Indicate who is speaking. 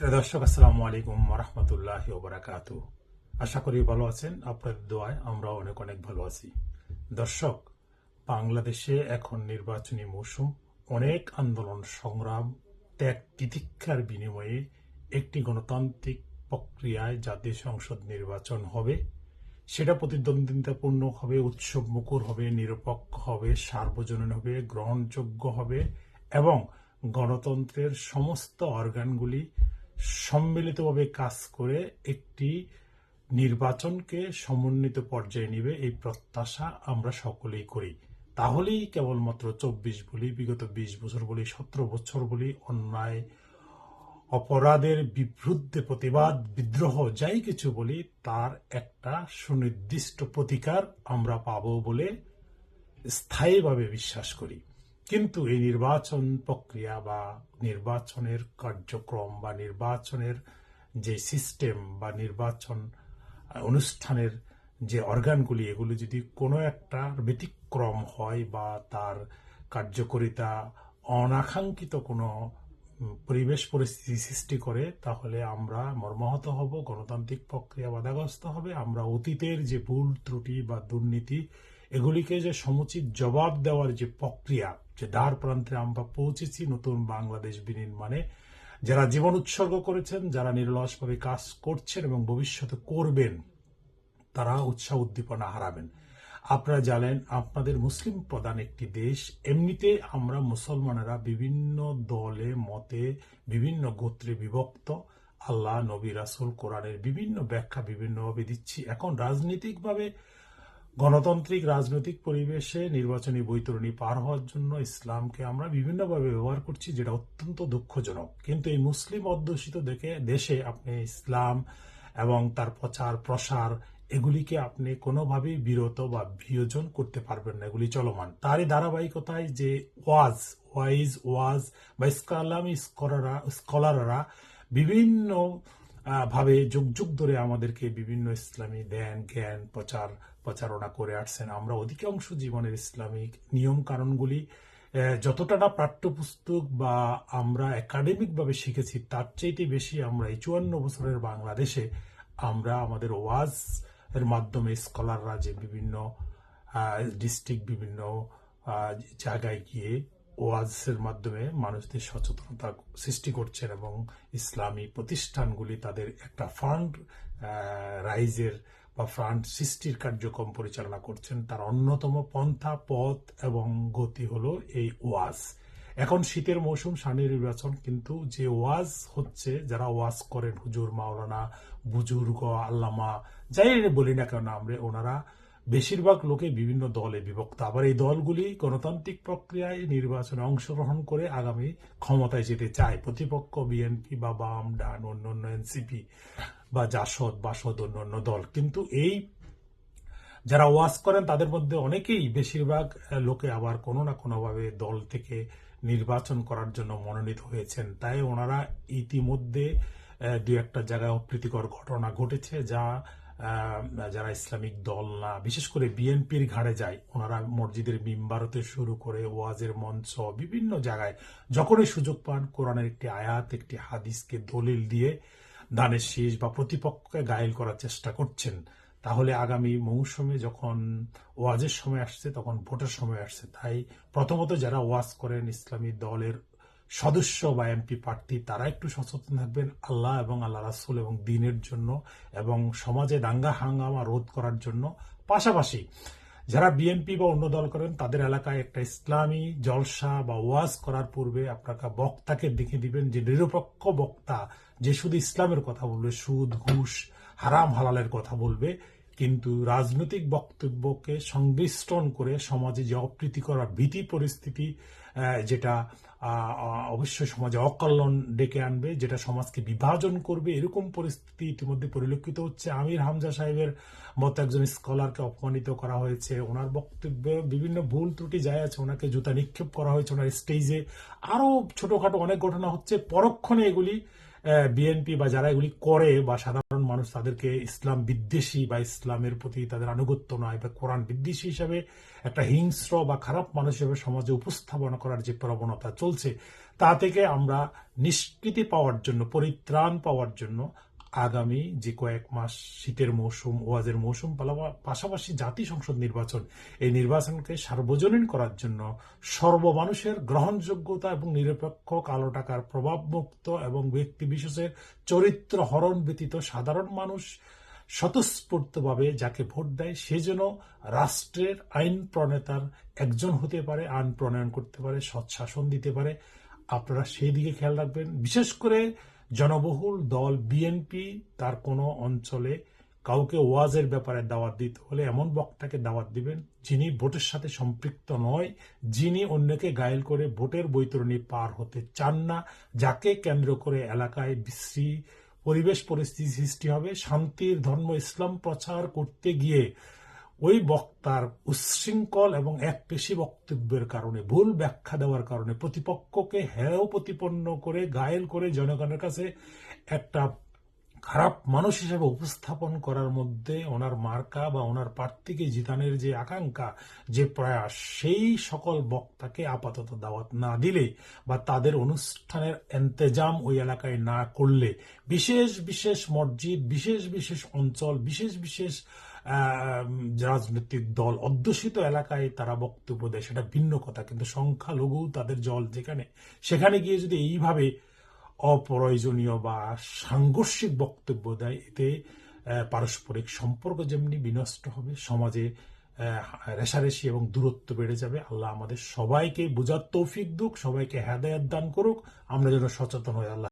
Speaker 1: দর্শক, আসসালামু আলাইকুম রহমতুল্লাহ ওবরাকাত আশা করি ভালো আছেন। আপনাদের দোয়ায় আমরা অনেক অনেক ভালো আছি। দর্শক, বাংলাদেশে এখন নির্বাচনী মৌসুম, অনেক আন্দোলন, সংগ্রাম, ত্যাগ, তিতিক্ষার বিনিময়ে একটি গণতান্ত্রিক প্রক্রিয়ায় জাতীয় সংসদ নির্বাচন হবে। সেটা প্রতিদ্বন্দ্বিতাপূর্ণ হবে উৎসব মুখর হবে, নিরপেক্ষ হবে, সার্বজনীন হবে, গ্রহণযোগ্য হবে এবং গণতন্ত্রের সমস্ত অর্গানগুলি সম্মিলিতভাবে কাজ করে একটি নির্বাচনকে সমন্বিত পর্যায়ে নিবে, এই প্রত্যাশা আমরা সকলেই করি। তাহলেই কেবলমাত্র চব্বিশ বলি, বিগত বিশ বছর বলি, সতেরো বছর বলি, অন্যায়, অপরাধের বিরুদ্ধে প্রতিবাদ, বিদ্রোহ, যাই কিছু বলি, তার একটা সুনির্দিষ্ট প্রতিকার আমরা পাবো বলে স্থায়ীভাবে বিশ্বাস করি। কিন্তু এই নির্বাচন প্রক্রিয়া বা নির্বাচনের কার্যক্রম বা নির্বাচনের যে সিস্টেম বা নির্বাচন অনুষ্ঠানের যে অর্গানগুলি এগুলি যদি কোনো একটা ব্যতিক্রম হয় বা তার কার্যকরিতা অনাকাঙ্ক্ষিত কোনো পরিবেশ পরিস্থিতি সৃষ্টি করে, তাহলে আমরা মর্মাহত হব, গণতান্ত্রিক প্রক্রিয়া বাধাগ্রস্ত হবে, আমরা অতীতের যে ভুল, ত্রুটি বা দুর্নীতি, এগুলিকে যে সমুচিত জবাব দেওয়ার যে প্রক্রিয়া যে দ্বার প্রান্তে আমরা পৌঁছেছি নতুন বাংলাদেশ বিনির্মাণে। যারা জীবন উৎসর্গ করেছেন, যারা নির্লসভাবে কাজ করছেন এবং ভবিষ্যতে করবেন, তারা উৎসাহ উদ্দীপনা হারাবেন। আপনারা জানেন, আপনাদের মুসলিম প্রধান একটি দেশ, এমনিতে আমরা মুসলমানেরা বিভিন্ন দলে, মতে, বিভিন্ন গোত্রে বিভক্ত। আল্লাহ, নবী, রাসুল, কোরআনের বিভিন্ন ব্যাখ্যা বিভিন্নভাবে দিচ্ছি। এখন রাজনৈতিকভাবে গণতান্ত্রিক রাজনৈতিক পরিবেশে নির্বাচনী বৈতরণী পার হওয়ার জন্য ইসলামকে আমরা বিভিন্নভাবে ব্যবহার করছি, যেটা অত্যন্ত দুঃখজনক। কিন্তু এই মুসলিম অধ্যুষিত দেখে, দেশে আপনি ইসলাম এবং তার প্রচার, প্রসার, এগুলিকে আপনি কোনোভাবেই বিরত বা বিয়োজন করতে পারবেন না, এগুলি চলমান। তারই ধারাবাহিকতায় যে ওয়াজ, ওয়াইজ ওয়াজ বা ইসলামী স্কলাররা স্কলাররা বিভিন্ন ভাবে যুগ যুগ ধরে আমাদেরকে বিভিন্ন ইসলামী ধ্যান জ্ঞান প্রচার প্রচারণা করে আসছেন। আমরা অধিকাংশ জীবনের ইসলামিক নিয়ম আহ, যতটা না পাঠ্যপুস্তক বা আমরা একাডেমিক ভাবে শিখেছি তার চাইতে বেশি আমরা এই চুয়ান্ন বছরের বাংলাদেশে আমরা আমাদের ওয়াজ এর মাধ্যমে স্কলাররা যে বিভিন্ন ডিস্ট্রিক্ট বিভিন্ন জায়গায় গিয়ে ওয়াজের মাধ্যমে মানুষদের সচেতনতা সৃষ্টি করছেন এবং ইসলামী প্রতিষ্ঠানগুলি তাদের একটা ফান্ড রাইজের বা ফান্ড সৃষ্টির কার্যক্রম পরিচালনা করছেন। তার অন্যতম পন্থা, পথ এবং গতি হলো এই ওয়াজ। এখন শীতের মৌসুম সামনে নির্বাচন, কিন্তু যে ওয়াজ হচ্ছে, যারা ওয়াজ করেন হুজুর, মাওলানা, বুজুর্গ, আল্লামা, যাই বলি না কেন আমরা, ওনারা বেশিরভাগ লোকে বিভিন্ন দলে বিভক্ত। আবার এই দলগুলি গণতান্ত্রিক প্রক্রিয়ায় নির্বাচনে অংশগ্রহণ করে আগামী ক্ষমতায় যেতে চায়। প্রতিপক্ষ বিএনপি বা বাম, ডান অন্য অন্য এনসিপি বা জাসদ, বাসদ অন্য অন্য দল। কিন্তু এই যারা ওয়াজ করেন, তাদের মধ্যে অনেকেই বেশিরভাগ লোকে আবার কোনো না কোনোভাবে দল থেকে নির্বাচন করার জন্য মনোনীত হয়েছেন। তাই ওনারা ইতিমধ্যে দু একটা জায়গায় অপ্রীতিকর ঘটনা ঘটেছে, যা যারা ইসলামিক দল না, বিশেষ করে বিএনপির ঘাড়ে যায়, ওনারা মসজিদের মিম্বারতে শুরু করে ওয়াজের মঞ্চ, বিভিন্ন জায়গায় যখনই সুযোগ পান, কোরআনের একটি আয়াত, একটি হাদিসকে দলিল দিয়ে দানের শীষ বা প্রতিপক্ষকে গায়েল করার চেষ্টা করছেন। তাহলে আগামী মৌসুমে যখন ওয়াজের সময় আসছে, তখন ভোটের সময় আসছে। তাই প্রথমত যারা ওয়াজ করেন ইসলামী দলের সদস্য বা এমপি প্রার্থী, তারা একটু সচেতন থাকবেন আল্লাহ এবং আল্লাহ রাসুল এবং দিনের জন্য এবং সমাজে দাঙ্গা হাঙ্গামা রোধ করার জন্য। পাশাপাশি যারা বিএনপি বা অন্য দল করেন, তাদের এলাকায় একটা ইসলামী জলসা বা ওয়াজ করার পূর্বে আপনারা বক্তাকে দেখে দিবেন যে নিরপেক্ষ বক্তা যে শুধু ইসলামের কথা বলবে, সুদ, ঘুষ, হারাম, হালালের কথা বলবে কিন্তু রাজনৈতিক বক্তব্যকে সংমিশ্রণ করে সমাজে যে অপ্রীতিকর ভীতি পরিস্থিতি যেটা অবশ্যই সমাজে অকল্যাণ ডেকে আনবে, যেটা সমাজকে বিভাজন করবে, এরকম পরিস্থিতি ইতিমধ্যে পরিলক্ষিত হচ্ছে। আমির হামজা সাহেবের মতো একজন স্কলারকে অপমানিত করা হয়েছে, ওনার বক্তব্যে বিভিন্ন ভুল ত্রুটি যায় আছে, ওনাকে জুতা নিক্ষেপ করা হয়েছে, ওনার স্টেজে আরও ছোটখাটো অনেক ঘটনা হচ্ছে। পরক্ষণে এগুলি বিএনপি বা যারা এগুলি করে বা সাধারণ মানুষ তাদেরকে ইসলাম বিদ্বেষী বা ইসলামের প্রতি তাদের আনুগত্য নয় বা কোরআন বিদ্বেষী হিসাবে একটা হিংস্র বা খারাপ মানুষ হিসেবে সমাজে উপস্থাপনা করার যে প্রবণতা চলছে, তা থেকে আমরা নিষ্কৃতি পাওয়ার জন্য, পরিত্রাণ পাওয়ার জন্য আগামী যে কয়েক মাস শীতের মৌসুম, ওয়াজের মৌসুম পাশাপাশি জাতি সংসদ নির্বাচন, এই নির্বাচনকে সার্বজনীন করার জন্য সর্বমানুষের গ্রহণযোগ্যতা এবং নিরপেক্ষ কালো টাকার প্রভাবমুক্ত এবং ব্যক্তি বিশেষের চরিত্র হরণ ব্যতীত সাধারণ মানুষ স্বতঃস্ফূর্তভাবে যাকে ভোট দেয়, সে যেন রাষ্ট্রের আইন প্রণেতার একজন হতে পারে, আইন প্রণয়ন করতে পারে, সৎ শাসন দিতে পারে। আপনারা সেই দিকে খেয়াল রাখবেন। বিশেষ করে জনবহুল দল বিএনপি তার কোনো অঞ্চলে কাউকে ওয়াজের ব্যাপারে দাওয়াত দিতে হলে এমন বক্তাকে দাওয়াত দিবেন যিনি ভোটের সাথে সম্পৃক্ত নয়, যিনি অন্যকে গায়েল করে ভোটের বৈতরণী পার হতে চান না, যাকে কেন্দ্র করে এলাকায় বিশ্রী পরিবেশ পরিস্থিতি সৃষ্টি হবে। শান্তির ধর্ম ইসলাম প্রচার করতে গিয়ে ওই বক্তার উচ্ছৃঙ্খল এবং একপেশি বক্তব্যের কারণে, ভুল ব্যাখ্যা দেওয়ার কারণে প্রতিপক্ষকে হেয় প্রতিপন্ন করে গায়েল করে জনগণের কাছে একটা খারাপ মানুষ হিসেবে উপস্থাপন করার মধ্যে ওনার মার্কা বা ওনার প্রার্থীকে জিতানের যে আকাঙ্ক্ষা, যে প্রয়াস, সেই সকল বক্তাকে আপাতত দাওয়াত না দিলে বা তাদের অনুষ্ঠানের এন্তেজাম ওই এলাকায় না করলে, বিশেষ বিশেষ মসজিদ, বিশেষ বিশেষ অঞ্চল, বিশেষ বিশেষ রাজনৈতিক দল, অধ্যুষিত এলাকায় তারা বক্তব্য দেয়, সেটা ভিন্ন কথা। কিন্তু সংখ্যালঘু তাদের জল যেখানে, সেখানে গিয়ে যদি এইভাবে অপ্রয়োজনীয় বা সাংঘর্ষিক বক্তব্য দেয়। এতে পারস্পরিক সম্পর্ক যেমনি বিনষ্ট হবে, সমাজে রেশারেশি এবং দূরত্ব বেড়ে যাবে। আল্লাহ আমাদের সবাইকে বোঝার তৌফিক দুক, সবাইকে হেদায়াত দান করুক। আমরা যেন সচেতন হই, আল্লাহ